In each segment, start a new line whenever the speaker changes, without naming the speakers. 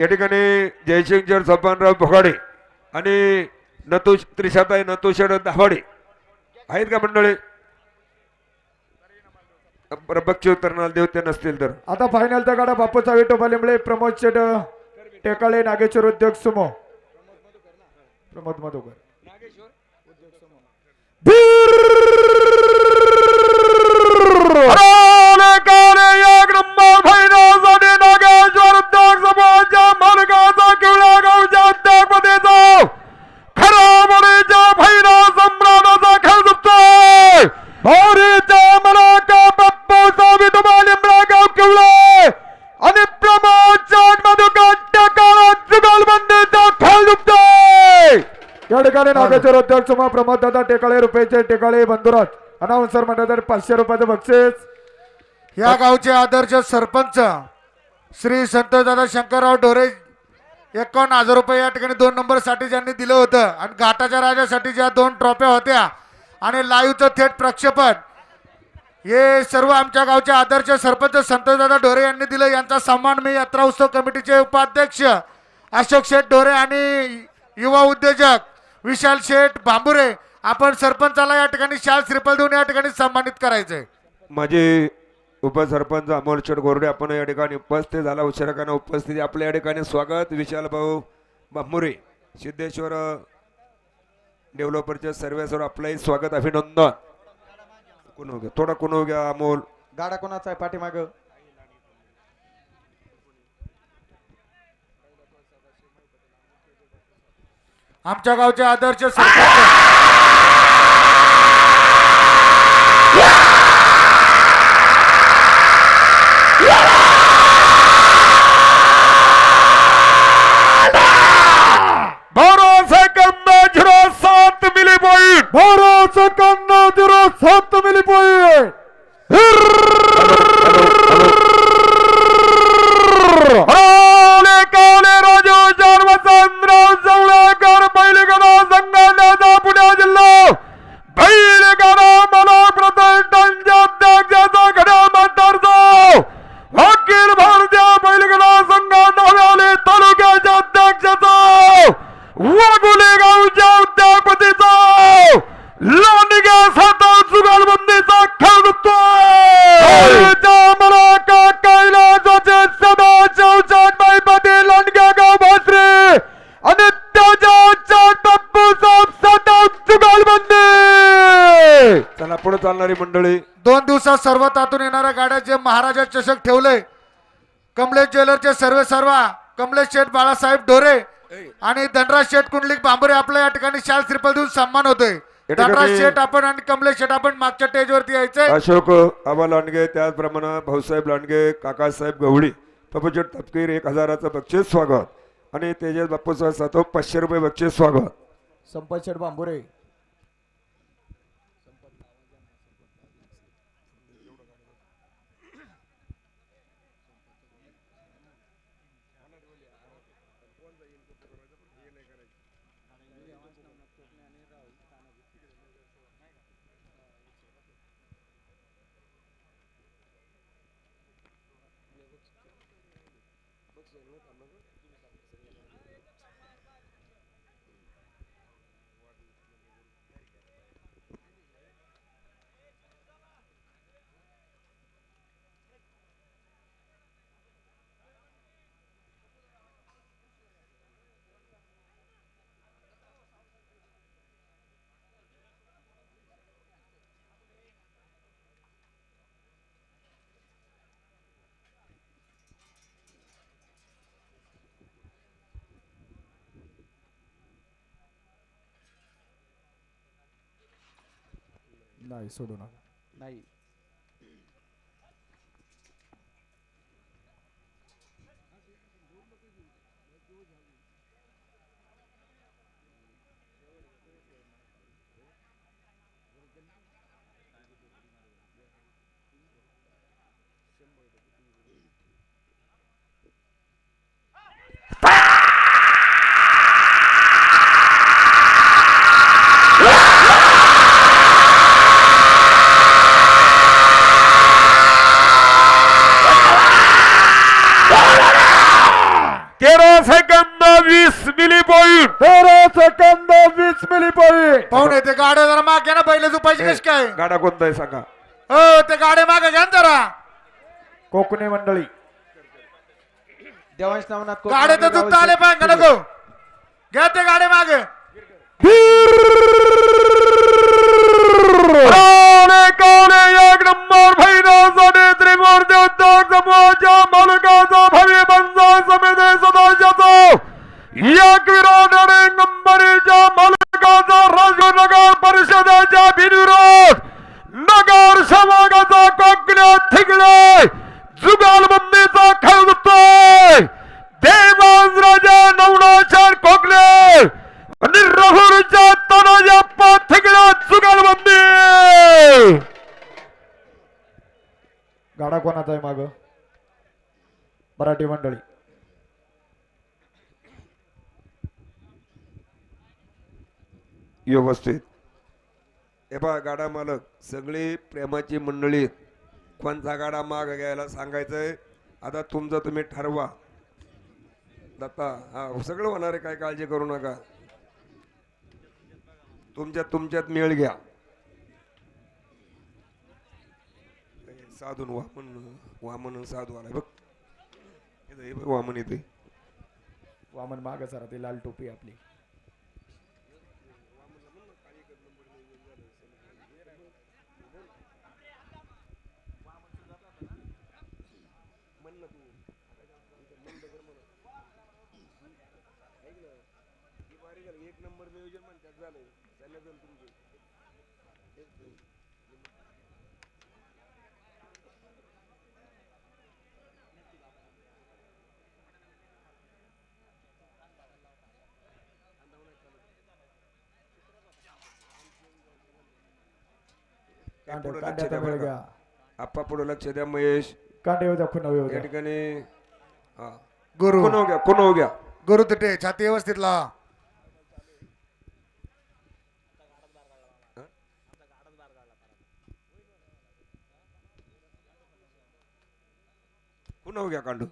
या ठिकाणी जयशंकर सपानराव भोगाडे आणि नतुश त्रिशाताई नतुशर दाभाडे आहेत का मंडळी? बक्षी उतरणार देव ते नसतील तर.
आता फायनलचा गाडा बापूचा विठोबालिंबळे प्रमोद शेट टेकाळे नागेश्वर उद्योग सुमो. प्रमोद मधुकर
अरे उद्योगपतीचा खरा मुलीच्या फायनल सम्राटाचा खेळ दुखतोय भारीच्या मलाका बाप्पूचा विधवा लिंबळा गाव किवळे आणि प्रमोद चाट मधुकर टकाळा जुगलबंदीचा खेळ दुखतोय
या ठिकाणी नागेश्वर सुमो प्रमोद दादा टेकाळे रुपयाचे टेकाळे बंधुराज अनाउन्सर मंडळातर्फे पाचशे रुपयाचं बक्षीस.
या गावचे आदर्श सरपंच श्री संतोषदादा शंकरराव ढोरे एकावन्न हजार रुपये या ठिकाणी दोन नंबरसाठी ज्यांनी दिलं होतं. आणि घाटाच्या राजासाठी ज्या दोन ट्रॉफ्या होत्या आणि लाईव्हचं थेट प्रक्षेपण हे सर्व आमच्या गावचे आदर्श सरपंच संतोषदादा ढोरे यांनी दिलं. यांचा सन्मान मी यात्रा उत्सव कमिटीचे उपाध्यक्ष अशोक शेठ ढोरे आणि युवा उद्योजक विशाल शेठ भांबुरे आपण सरपंचाला या ठिकाणी शाल श्रीफल देऊन या ठिकाणी सन्मानित करायचंय.
माझे उपसरपंच अमोल शेठ गोरडे आपण या ठिकाणी उपस्थित झाला. उशिराकाने उपस्थिती. आपल्या या ठिकाणी स्वागत. विशाल भाऊ बांबुरे सिद्धेश्वर डेव्हलपरच्या सर्वेसवर आपलंही स्वागत अभिनंदन. कोण घ्या थोडा कोण घ्या अमोल.
गाडा कोणाचा आहे? पाठीमाग.
आमच्या गावचे आदर्श सरपंच.
चालणारी मंडळी
दोन दिवसात सर्व तातून येणाऱ्या गाड्या जे महाराजा चषक ठेवले कमलेश ज्वेलरचे सर्वे सर्वा कमलेश शेठ बाळासाहेब ढोरे आणि धनराज शेठ कुंडलिक बांबरे आपल्या या ठिकाणी शाल श्रीफल देऊन सन्मान होतोय.
ठिकाणी-
धनराज शेठ आपण आणि कमलेश शेठ आपण मागच्या स्टेजवरती यायचंय.
अशोक आबा लांडगे त्याचप्रमाणे भाऊसाहेब लांडगे काकासाहेब गवळी पपुचट तपकीर एक हजाराचं बक्षीस स्वागत. आणि तेजस बापूसाहेब सातो पाचशे रुपये बक्षीस स्वागत.
संपत शेठ बांबुरे नाही सोडू नका.
नाही.
पाहून येते गाड्या जरा माग घ्या ना पहिले झुपायची कशी काय?
गाडा कोणता आहे सांगा.
हो ते गाड्या मागे घ्या ना जरा.
कोकणी मंडळी.
देवांश नामनाथ
गाड्या तर चुकता आले पाहिजे नको घ्या ते गाड्या मागे.
एक
मराठी मंडळी.
व्यवस्थित. हे बा गाडा मालक सगळी प्रेमाची मंडळी कोणता गाडा माग घ्यायला सांगायचंय? आता तुमचं तुम्ही ठरवा. दत्ता हा सगळं होणार आहे काय काळजी करू नका. तुमच्यात तुमच्यात मेळ घ्या. साधून वामन वामन साधू आलाय. बघ हे बघ वामन येते
वामन माग सरा ती लाल टोपी आपली.
एक नंबर नियोजन म्हणतात झालंय.
कांडे
पुढं लक्ष
कांड्याचा
द्या
वेळ
बरं
घ्या
का. आप्पा पुढे लक्ष द्या महेश
कांडे येऊ द्या खुनाव येऊ
या
द्या
ठिकाणी हा
गुरु
कोण हो गया कोण हो गया
गुरु तिथे छाती व्यवस्थित लावा
कोण हो गया कांडू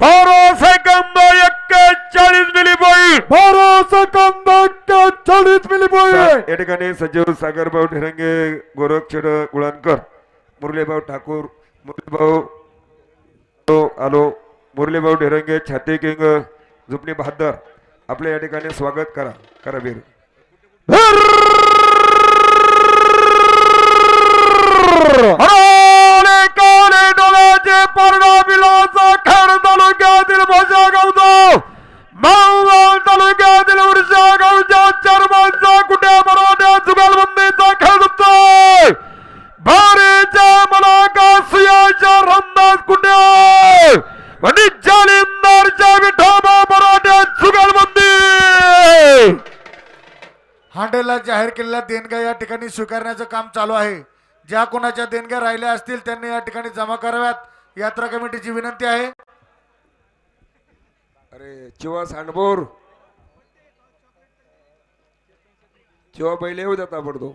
बारा सेकंद एक्केचाळीस मिली पॉईंट
बारा सेकंद चाळीस मिली पॉईंट
या ठिकाणी सचिव सागरभाऊ ठिरंगे गोरक्षड गुळणकर मुरलीभाऊ ठाकूर मुरलीभाऊ आलो मुरलीभाऊ ठिरंगे छाती किंग झुपणी बहादर आपल्या या ठिकाणी स्वागत करा करा वीर.
हराले काले डोळ्याचे पर्णा बिलाचा खेड तालुक्यातील भोजा गावचा मावळ तालुक्यातील उर्जा गावच्या चर्मांचा कुठे मराठ्या जुगालबंदीचा खेळ होतोय भारीच्या मनाका सुयाच्या रमदास कुठे आणि जालिंदारच्या विठोबा मराठ्या जुगालबंदी!
हांडेला जाहीर केलेल्या देणग्या या ठिकाणी स्वीकारण्याचं काम चालू आहे. ज्या कोणाच्या देणग्या राहिल्या असतील त्यांनी या ठिकाणी जमा कराव्यात. यात्रा कमिटीची विनंती आहे.
अरे चिवा सांडबोर जेव्हा पहिले येऊ देता पडतो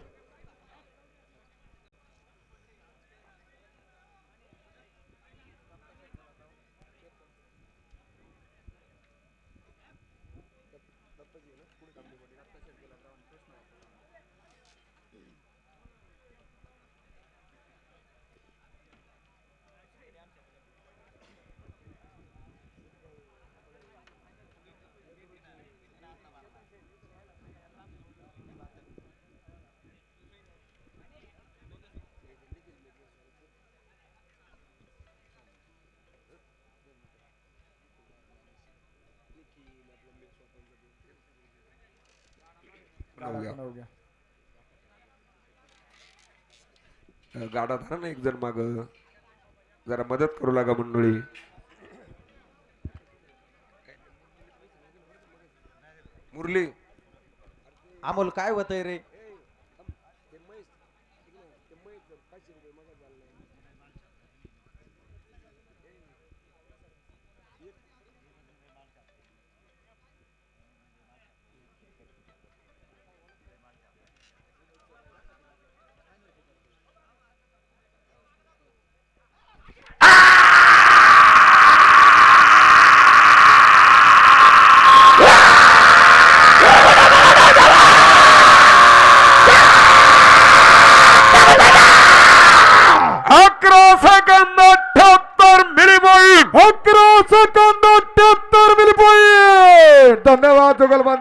गाडा
धरा ना एक जण माग. जरा मदत करू लागा मंडळी. मुरली.
अमोल काय होतय रे?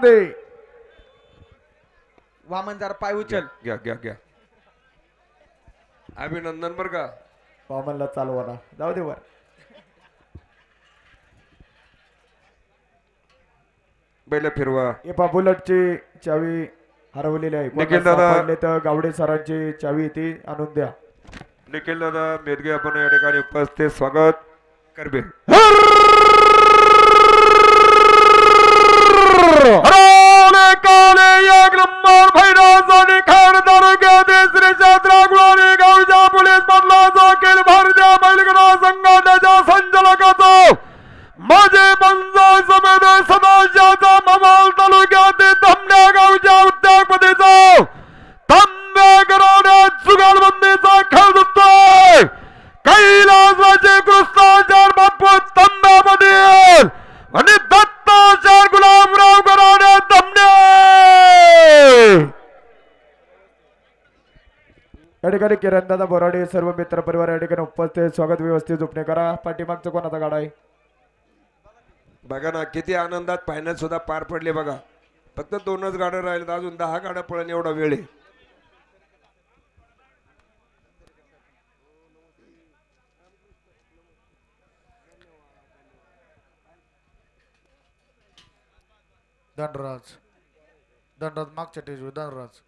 जुगलबंदी
वामन जरा पाय उचल.
घ्या घ्या घ्या. अभिनंदन बर का.
वामनला चालवा ना. जाऊ दे वर.
बैल फिरवा.
हे पा बुलेटची चावी हरवलेली आहे.
निखिल दादा.
सापडले तर गावडे सरांची चावी ती आणून द्या.
निखिल दादा मेदगे आपण या ठिकाणी उपस्थित. स्वागत. करबे
किरणदादा बोराडे सर्व मित्र परिवार या ठिकाणी उपस्थित. स्वागत व्यवस्थित झोपणे करा. पाठीमागचा कोणाचा गाडा आहे?
बघा ना किती आनंदात फायनल सुद्धा पार पडले बघा. फक्त दोनच गाड्या राहिलेत अजून दहा गाड्या पळण एवढा वेळ आहे.
धनराज. धनराज मागच्या टेजवर धनराज.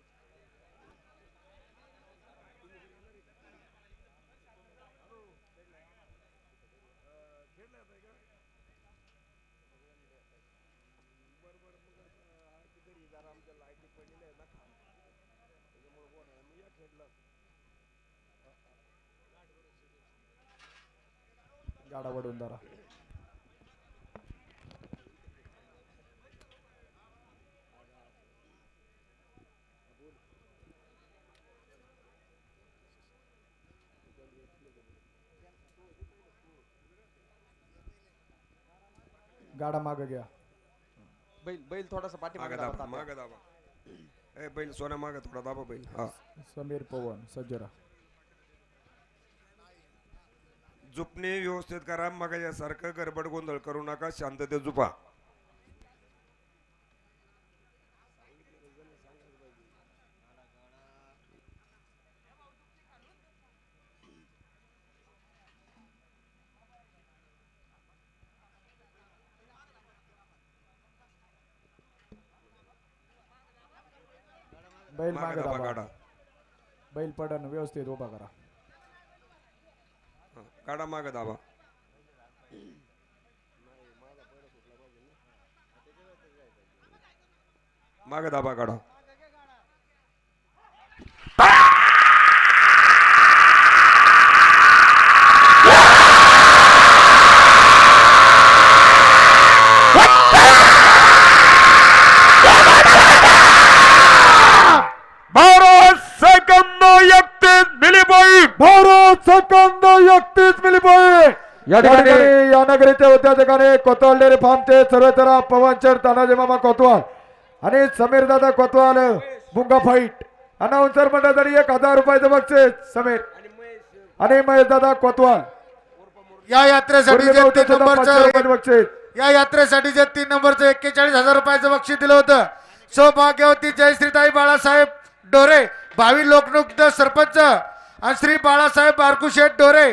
गाडा वडून धरा. गाडा माग घ्या.
बैल बैल थोडासा
माग
पाठी
दाबा माग दाबा. ए बैल सोन्या माग थोडा दाबा बैल हा
समीर पवन सज्जरा
झुपणे व्यवस्थित करा मग यासारखं गडबड गोंधळ करू नका शांततेत झुपा
बैल
माग
माग
दाबा
दाबा
गाडा
बैल पडन व्यवस्थित उभा करा
हा, गाडा माग दाबा माग दाबा गाडा
या ठिकाणी या नगरीचे उद्योजकाने कोतवाल डेअरी फार्मचे सर्वेसरा पवनचर तानाजी मामा कोतवाल आणि समीर दादा कोतवाल बुंगा फाईट. अनाऊन्सर मंडळासाठी एक हजार रुपयाचं बक्षीस समीर. आणि महेश दादा कोतवाल.
या यात्रेसाठी जे तीन नंबरचं
बक्षीस.
या यात्रेसाठी जे तीन नंबरचं एक्केचाळीस हजार रुपयाचं बक्षीस दिलं होतं. सौभाग्यवती जयश्रीताई बाळासाहेब डोरे भावी लोकनियुक्त सरपंच. आणि श्री बाळासाहेब बारकुशेठ डोरे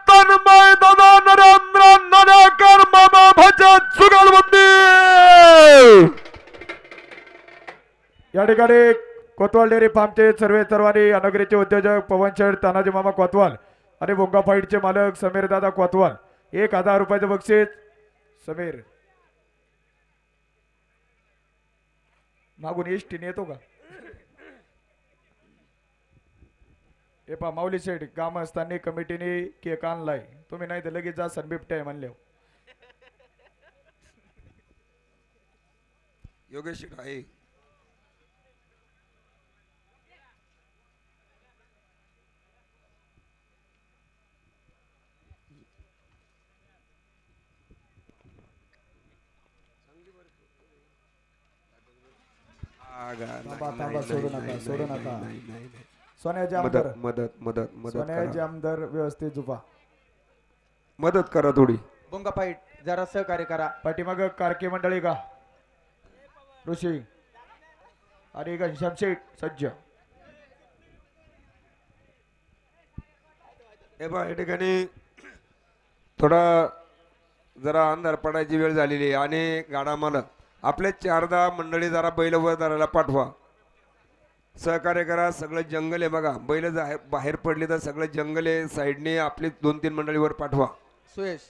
तन्मय दादा नरेंद्र मामा जुगलबंदी या ठिकाणी कोतवाल डेअरी फार्मचे सर्वे सर्वांनी अनगरीचे उद्योजक पवन शेड तानाजी मामा कोतवाल आणि बोंगा फाईटचे मालक समीर दादा कोतवाल एक हजार रुपयाचं बक्षीस समीर मागून एस टीने येतो का हे पा माऊली शेठ असताना कमिटीने केक आणलाय. तुम्ही नाही तर लगेच जा सनबिपटे आहे म्हणले
योगेश आहे.
सोडू नका सोडू नका. सोन्याचे आमदार
मदत मदत मदत मदत
सोन्याचे
करा.
आमदार व्यवस्थित झुपा
मदत करा थोडी.
बुंगा फाईट जरा सहकार्य करा.
पाठीमाग कारकी मंडळी का? ऋषी. आणि घनश्याम शेठ सज्ज.
हे बा या ठिकाणी थोडा जरा अंधार पडायची वेळ झालेली आहे. आणि गाडा मालक आपले चारदा मंडळी जरा बैल वर धरायला पाठवा. सहकार्य करा सगळं जंगल आहे बघा. बैल जा- बाहेर पडली तर सगळं जंगल आहे. साईडने आपली दोन तीन मंडळी वर पाठवा.
सुयश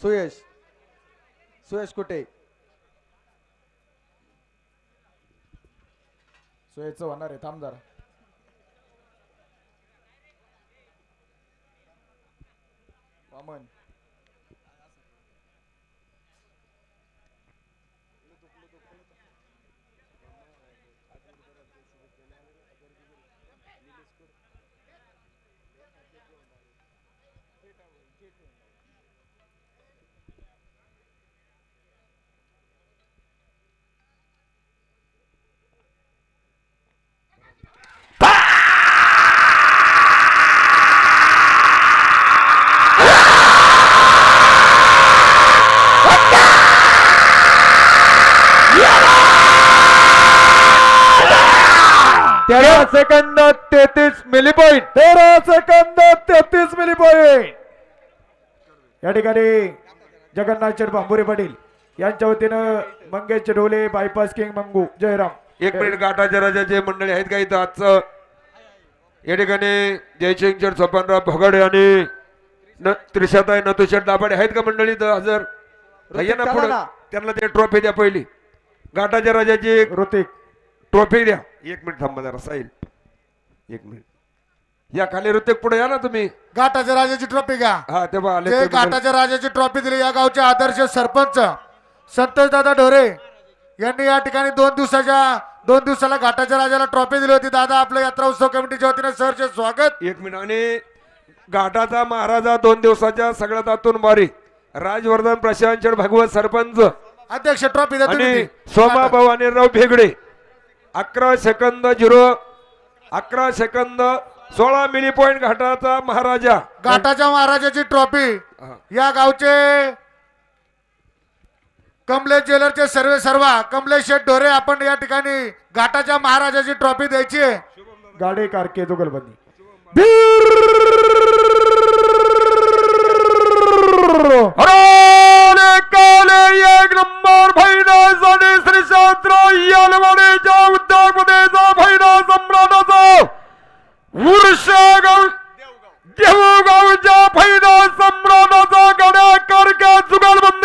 सुयश सुयश कुठे?
सोयीचं होणार आहे. थांब जरा. वामन.
तेरा सेकंद तेहतीस मिली पॉईंट
तेरा सेकंद तेहतीस मिली पॉईंट या ठिकाणी जगन्नाथ बांबुरे पाटील यांच्या वतीनं मंगेश ढोले बायपास किंग मंगू जयराम.
एक मिनिट गाठाच्या राजाचे मंडळी आहेत का इथं आजचं? या ठिकाणी जयशंकर सोपानराव भगडे आणि न त्रिशाताई नतुशेठ दाभाडे आहेत का मंडळी इथं हजर. त्यांना ते ट्रॉफी द्या पहिली. गाठाच्या राजाची
ऋतिक.
ट्रॉफी द्या. एक मिनिट थांबा जरा साईल एक मिनिट. या खाली ऋतिक पुढे या ना तुम्ही.
घाटाच्या राजाची ट्रॉफी घ्या.
हा तेव्हा आले
ते. घाटाच्या राजाची ट्रॉफी दिली या गावचे आदर्श सरपंच संतोष दादा ढोरे यांनी या ठिकाणी दोन दिवसाच्या दोन दिवसाला घाटाच्या राजाला ट्रॉफी दिली होती. दादा आपल्या यात्रा उत्सव कमिटीच्या वतीने सरचे स्वागत.
एक मिनिट आणि घाटाचा महाराजा दोन दिवसाच्या सगळ्यात आतून बारी राजवर्धन प्रशांत भागवत सरपंच.
अध्यक्ष ट्रॉफी
आणि. सोमा भवानीराव भेगडे. अकरा सेकंद झिरो अकरा सेकंद सोळा मिली पॉइंट घाटाचा महाराजा.
घाटाच्या महाराजाची ट्रॉफी. या गावचे कमलेश ज्वेलरचे सर्वे सर्वा कमलेश शेठ ढोरे आपण या ठिकाणी घाटाच्या महाराजाची ट्रॉफी द्यायची आहे.
गाडे कारके
काले एक नंबर भैरवसाठी श्री शास्त्र यालवाडीच्या उद्योगपतीचा भैरव सम्राटाचा वृषगाव देऊगावच्या भैरव सम्राटाचा गड्या कारक्या जुगालबंदीचा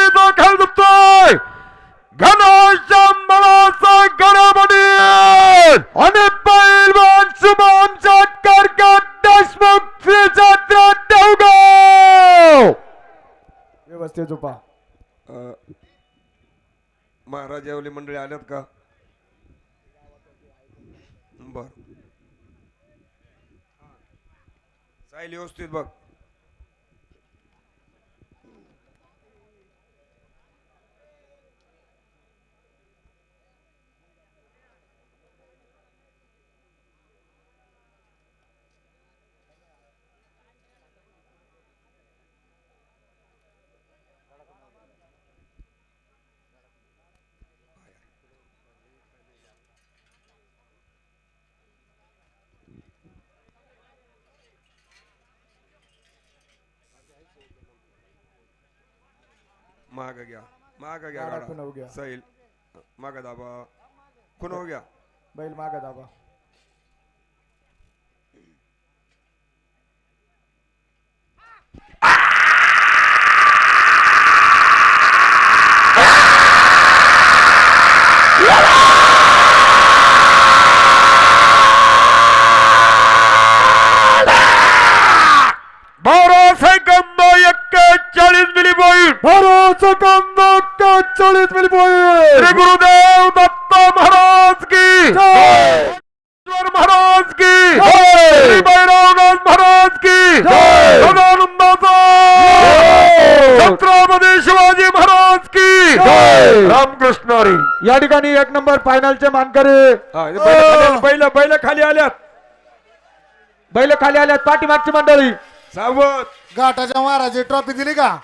महाराजावली मंडळी आल्यात का? बर. चालेल व्यवस्थित बघ. माग घ्या. माग घ्या
गाडा. खुणव घ्या
सैल. माग दाबा. खुणव घ्या
बैल माग दाबा. ठिकाणी एक नंबर फायनलचे मानकरी.
बैल बैल खाली आल्यात.
बैल खाली आल्यात पाठीमागची मंडळी.
सावध.
घाटाच्या महाराजी ट्रॉफी दिली का?